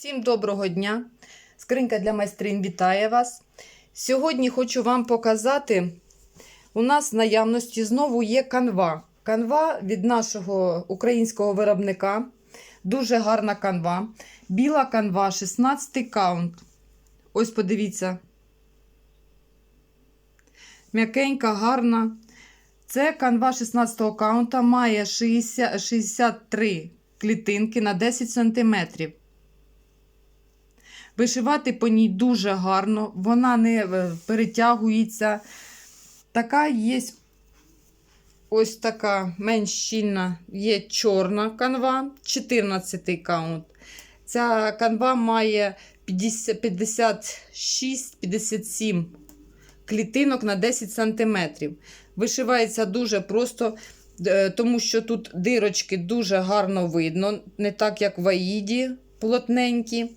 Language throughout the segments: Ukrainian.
Всім доброго дня! Скринька для майстрин вітає вас. Сьогодні хочу вам показати, у нас в наявності знову є канва. Канва від нашого українського виробника. Дуже гарна канва. Біла канва, 16 каунт. Ось подивіться. М'якенька, гарна. Це канва 16 каунта має 60, 63 клітинки на 10 см. Вишивати по ній дуже гарно, вона не е, перетягується. Така є ось така менш щільна, є чорна канва, 14 каунт. Ця канва має 56-57 клітинок на 10 см. Вишивається дуже просто, е, тому що тут дирочки дуже гарно видно, не так, як в Аїді, плотненькі.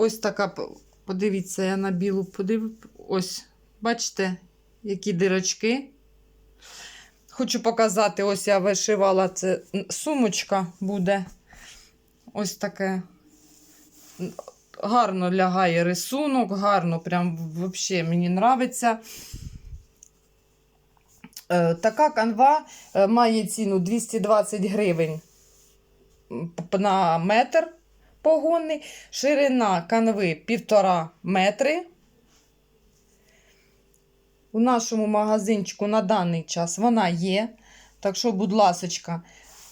Ось така, подивіться, я на білу подив. Ось, бачите, які дирочки. Хочу показати, ось я вишивала це сумочка буде. Ось таке. Гарно лягає рисунок, гарно, прям взагалі мені подобається. Е, Така канва е, має ціну 220 гривень на метр погонний, ширина канви 1,5 метри. У нашому магазинчику на даний час вона є. Так що, будь ласка,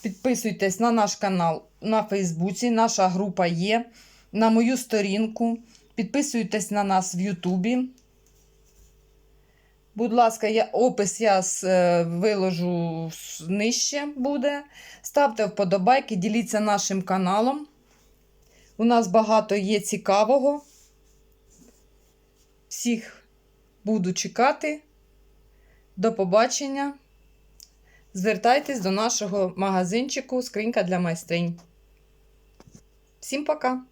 підписуйтесь на наш канал на Фейсбуці. Наша група є. На мою сторінку. Підписуйтесь на нас в Ютубі. Будь ласка, я, опис я е, виложу нижче буде. Ставте вподобайки, діліться нашим каналом. У нас багато є цікавого. Всіх буду чекати. До побачення. Звертайтесь до нашого магазинчику Скринька для майстринь. Всім пока!